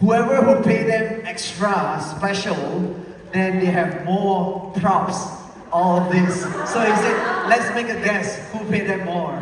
whoever who pay them extra special, then they have more props, all of this. So he said, let's make a guess who paid them more.